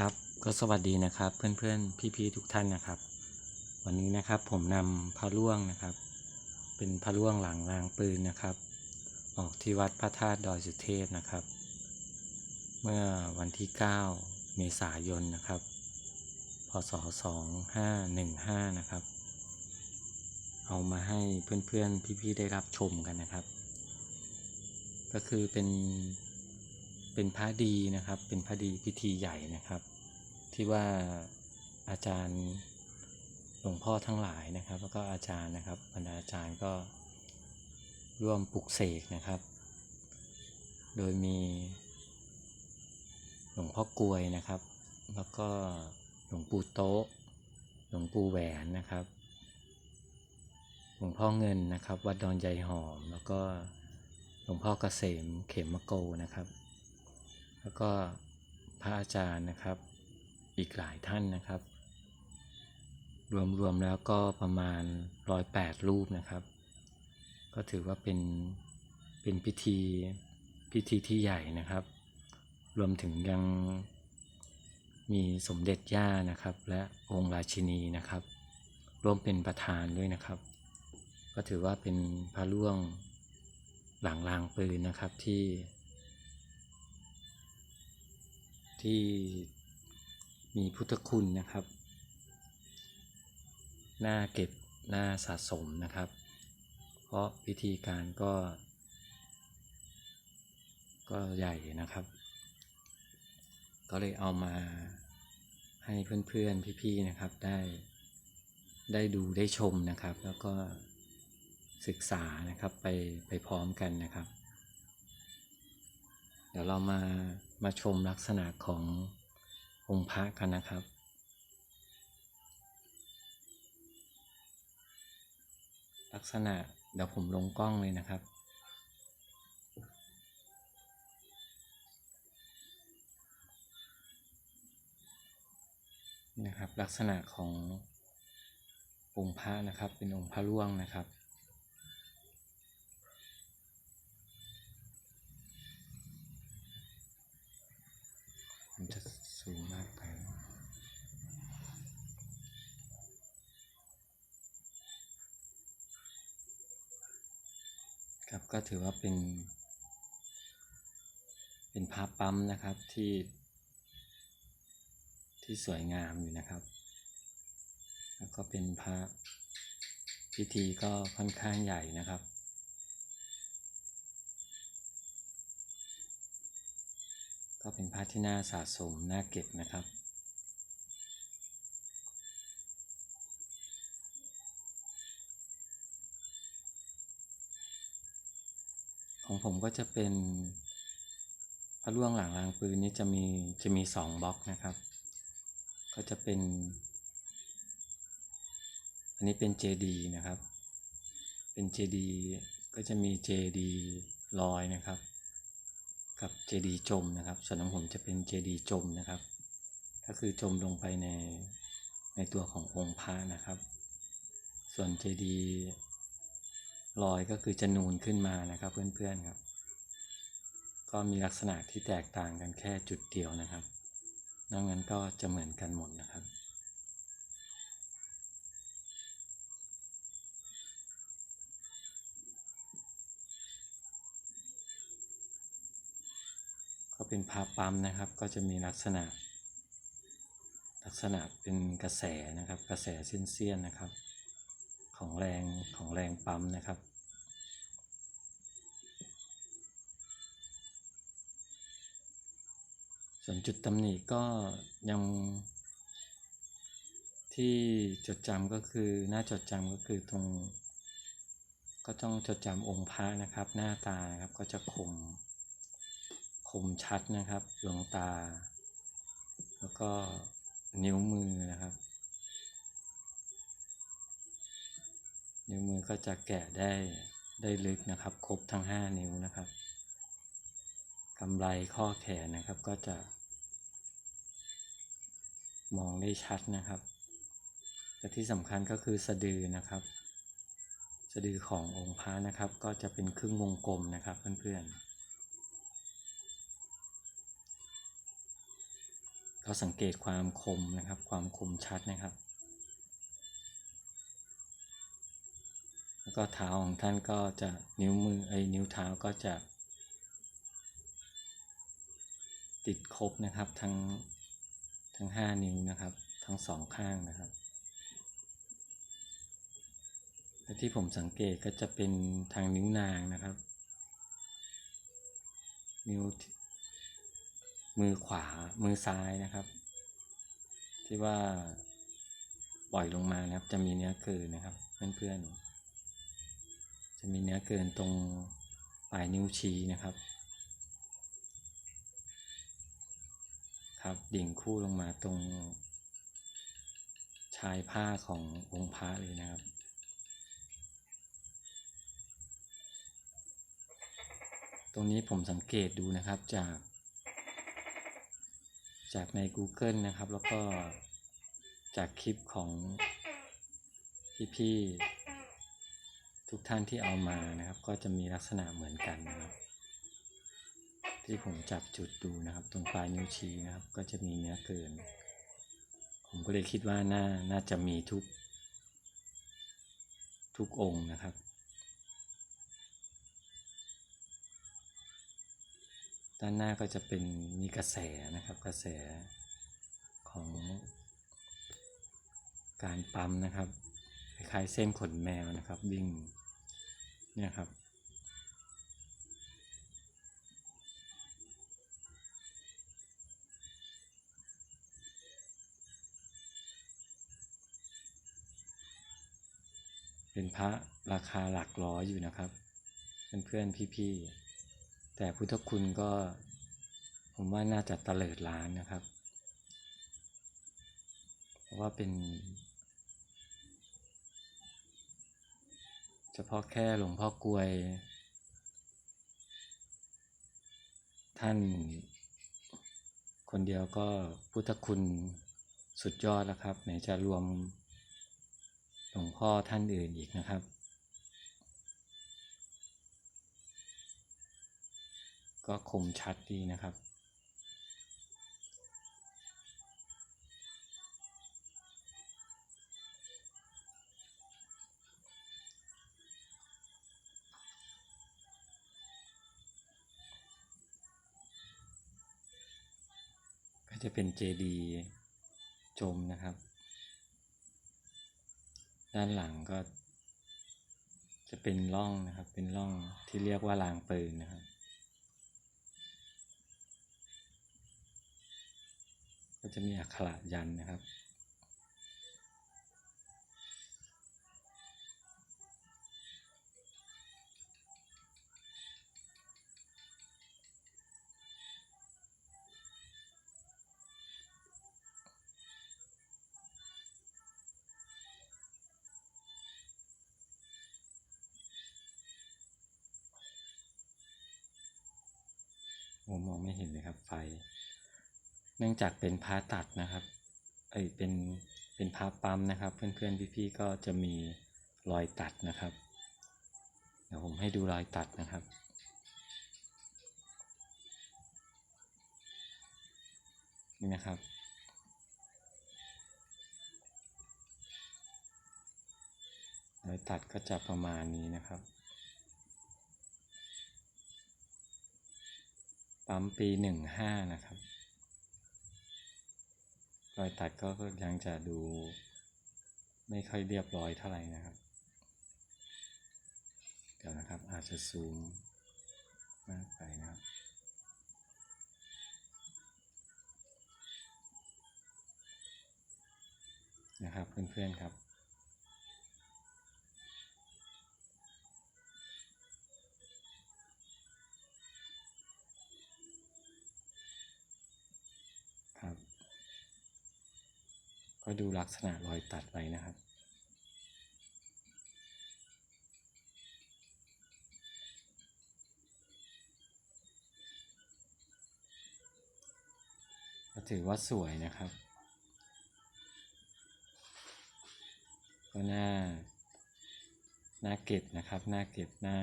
ครับก็สวัสดีนะครับเพื่อนๆพี่ๆทุกท่านนะครับ วันนี้นะครับผมนำพระล่วงนะครับ เป็นพระล่วงหลังรางปืนนะครับ ออกที่วัดพระธาตุดอยสุเทพนะครับ เมื่อวันที่ 9 เมษายนนะครับพศ2515นะครับ เอามาให้เพื่อนๆพี่ๆได้รับชมกันนะครับ ก็คือเป็น เป็นพระดีนะครับ เป็นพระดีพิธีใหญ่นะครับ ที่ว่าอาจารย์หลวงพ่อทั้งหลายนะครับ แล้วก็อาจารย์นะครับบรรดาอาจารย์ก็ร่วมปลุกเสกนะครับ โดยมีหลวงพ่อกลวยนะครับ แล้วก็หลวงปู่โต๊ะ หลวงปู่แหวนนะครับ หลวงพ่อเงินนะครับ วัดดอนใยหอม แล้วก็หลวงพ่อเกษมเขมมะโกนะครับ แล้วก็พระอาจารย์นะครับ อีกหลายท่านนะครับ รวมๆแล้วก็ประมาณร้อยแปดรูปนะครับ ก็ถือว่าเป็นเป็นพิธีพิธีที่ใหญ่นะครับ รวมถึงยังมีสมเด็จย่านะครับ และองค์ราชินีนะครับ ร่วมเป็นประธานด้วยนะครับ ก็ถือว่าเป็นพระล่วงหลังรางปืนนะครับที่ ที่มีพุทธคุณนะครับ น่าเก็บน่าสะสมนะครับ เพราะวิธีการก็ ก็ใหญ่นะครับ ก็เลยเอามาให้เพื่อนๆ พี่ๆ นะครับได้ได้ดูได้ชมนะครับ แล้วก็ศึกษานะครับไปไปพร้อมกันนะครับ เดี๋ยวเรามามาชมลักษณะขององค์พระกันนะครับ ลักษณะเดี๋ยวผมลงกล้องเลยนะครับ นะครับลักษณะขององค์พระนะครับเป็นองค์พระร่วงนะครับ ผมจะสูงมากไป ครับก็ถือว่าเป็น เป็นพระปั๊มนะครับที่ ที่สวยงามอยู่นะครับ แล้วก็เป็นพระพิธีก็ค่อนข้างใหญ่นะครับก็เป็นพระที่น่าสะสมน่าเก็บนะครับ ของผมก็จะเป็นพระล่วงหลังรางปืนนี้จะมีจะมีสองบล็อกนะครับ ก็จะเป็น อันนี้เป็น JD นะครับ เป็น JD ก็จะมี JD ลอยนะครับ กับ JD จมนะครับ ส่วนของผมจะเป็น JD จมนะครับ ก็คือจมลงไปในในตัวขององค์พระนะครับ ส่วน JD ลอยก็คือจะนูนขึ้นมานะครับเพื่อนๆครับ ก็มีลักษณะที่แตกต่างกันแค่จุดเดียวนะครับนอกนั้นก็จะเหมือนกันหมดนะครับก็เป็นพาปั๊มนะครับ ก็จะมีลักษณะ ลักษณะเป็นกระแสนะครับ กระแสเส้นๆนะครับ ของแรงของแรงปั๊มนะครับ ส่วนจุดตำหนิก็ยังที่จดจำก็คือหน้าจดจำก็คือตรง ก็ต้องจดจำองค์พระนะครับ หน้าตาครับก็จะคมคมชัดนะครับดวงตา แล้วก็นิ้วมือนะครับ นิ้วมือ ก็จะแกะได้ได้ลึกนะครับ ครบทั้ง 5 นิ้วนะครับกำไรข้อแขนนะครับก็จะ มองได้ชัดนะครับแต่ที่สำคัญก็คือสะดือนะครับ สะดือขององค์พระนะครับ ก็จะเป็นครึ่งวงกลมนะครับเพื่อนๆ เราสังเกตความคมนะครับ ความคมชัดนะครับ แล้วก็เท้าของท่านก็จะนิ้วมือไอ้นิ้วเท้าก็จะ ติดครบนะครับทั้งทั้งห้านิ้วนะครับ ทั้งสองข้างนะครับและที่ผมสังเกตก็จะเป็นทางนิ้วนางนะครับ นิ้วมือขวามือซ้ายนะครับ ที่ว่าปล่อยลงมานะครับจะมีเนื้อเกินนะครับเพื่อนๆ จะมีเนื้อเกินตรงปลายนิ้วชี้นะครับ ครับดิ่งคู่ลงมาตรง ชายผ้าขององค์พระเลยนะครับตรงนี้ผมสังเกตดูนะครับจาก จากใน Google นะครับ แล้วก็จากคลิปของพี่ๆ ทุกท่านที่เอามานะครับ ก็จะมีลักษณะเหมือนกันนะครับ ที่ผมจับจุดดูนะครับ ตรงปลายนิ้วชี้นะครับ ก็จะมีเนื้อเกิน ผมก็เลยคิดว่าน่าน่าจะมีทุก ทุกองค์นะครับ ด้านหน้าก็จะเป็นมีกระแสนะครับ กระแสของการปั๊มนะครับคล้ายเส้นขนแมวนะครับวิ่ง เนี่ยครับ เป็นพระราคาหลักร้อยอยู่นะครับ เพื่อนๆพี่ๆ แต่พุทธคุณก็ผมว่าน่าจะตะเลิดล้านนะครับ เพราะว่าเป็น เฉพาะแค่หลวงพ่อกลวย ท่าน คนเดียวก็พุทธคุณสุดยอดแล้วครับ ไหนจะรวมหลวงพ่อท่านอื่นอีกนะครับ ก็คมชัดดีนะครับ จะเป็นเจดีย์จมนะครับ ด้านหลังก็ จะเป็นร่องนะครับ เป็นร่องที่เรียกว่ารางปืนนะครับก็จะมีอักขระยันนะครับ ผมมองไม่เห็นเลยครับไฟ เนื่องจากเป็นพาตัดนะครับเอ้ยเป็นเป็นพาปั๊มนะครับ เพื่อนๆพี่ๆก็จะมีรอยตัดนะครับ เดี๋ยวผมให้ดูรอยตัดนะครับนี่นะครับรอยตัดก็จะประมาณนี้นะครับ ปั๊มปีหนึ่งห้านะครับ รอยตัดก็ยังจะดูไม่ค่อยเรียบร้อยเท่าไหร่นะครับ เดี๋ยวนะครับอาจจะซูมมากไปนะครับนะครับเพื่อนๆครับครับ็ดูลักษณะรอยตัดไว้นะครับ ก็ถือว่าสวยนะครับ ก็น่า น่าเก็บนะครับ น่าเก็บน่า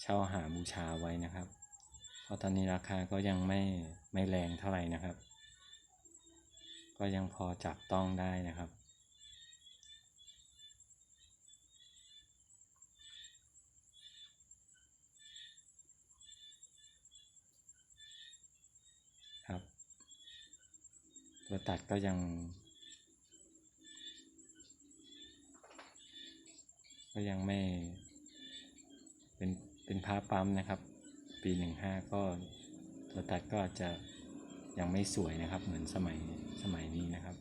เช่าหาบูชาไว้นะครับ เพราะตอนนี้ราคาก็ยังไม่ไม่แรงเท่าไหร่นะครับ ก็ยังพอจับต้องได้นะครับครับ ตัวตัดก็ยัง ก็ยังไม่ เป็นเป็นผ้าปั๊มนะครับ ปีหนึ่งห้าก็ตัวตัดก็อาจจะ ยังไม่สวยนะครับ เหมือนสมัยสมัยนี้นะครับ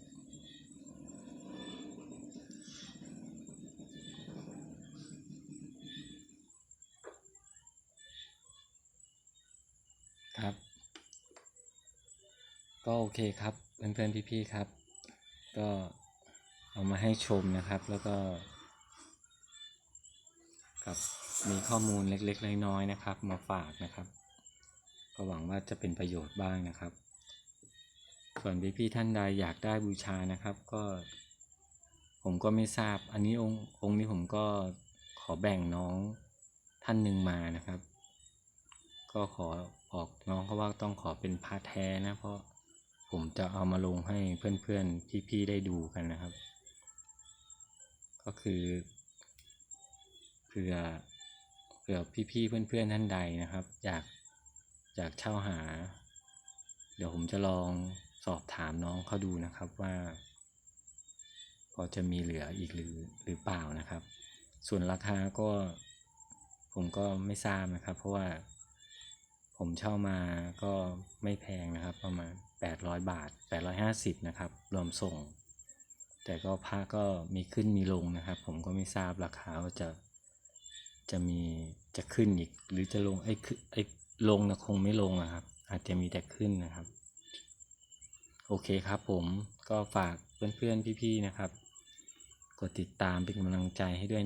ครับ ก็โอเคครับ เพื่อนๆพี่ๆครับ ก็เอามาให้ชมนะครับแล้วก็ครับมีข้อมูลเล็กๆ น้อยๆนะครับ มาฝากนะครับ ก็หวังว่าจะเป็นประโยชน์บ้างนะครับ ส่วนพี่ๆท่านใดอยากได้บูชานะครับ ก็ผมก็ไม่ทราบ อันนี้องค์องค์นี้ผมก็ขอแบ่งน้องท่านหนึ่งมานะครับ ก็ขอบอกน้องเขาว่าต้องขอเป็นพาแท้นะ เพราะผมจะเอามาลงให้เพื่อนๆพี่ๆได้ดูกันนะครับ ก็คือเผื่อเผื่อพี่ๆเพื่อนๆท่านใดนะครับ อยากอยากเช่าหา เดี๋ยวผมจะลอง สอบถามน้องเขาดูนะครับว่า พอจะมีเหลืออีกหรือหรือเปล่านะครับ ส่วนราคาก็ผมก็ไม่ทราบนะครับ เพราะว่าผมเช่ามาก็ไม่แพงนะครับ ประมาณ 800 บาท 850 นะครับ รวมส่ง แต่ก็ผ้าก็มีขึ้นมีลงนะครับ ผมก็ไม่ทราบราคาว่าจะจะมีจะขึ้นอีกหรือจะลงไอ้ขึ้นไอ้ลงนะคงไม่ลงนะครับ อาจจะมีแต่ขึ้นนะครับ โอเคครับผมก็ฝากเพื่อนๆพี่ๆนะครับ กดติดตามเป็นกำลังใจให้ด้วยนะ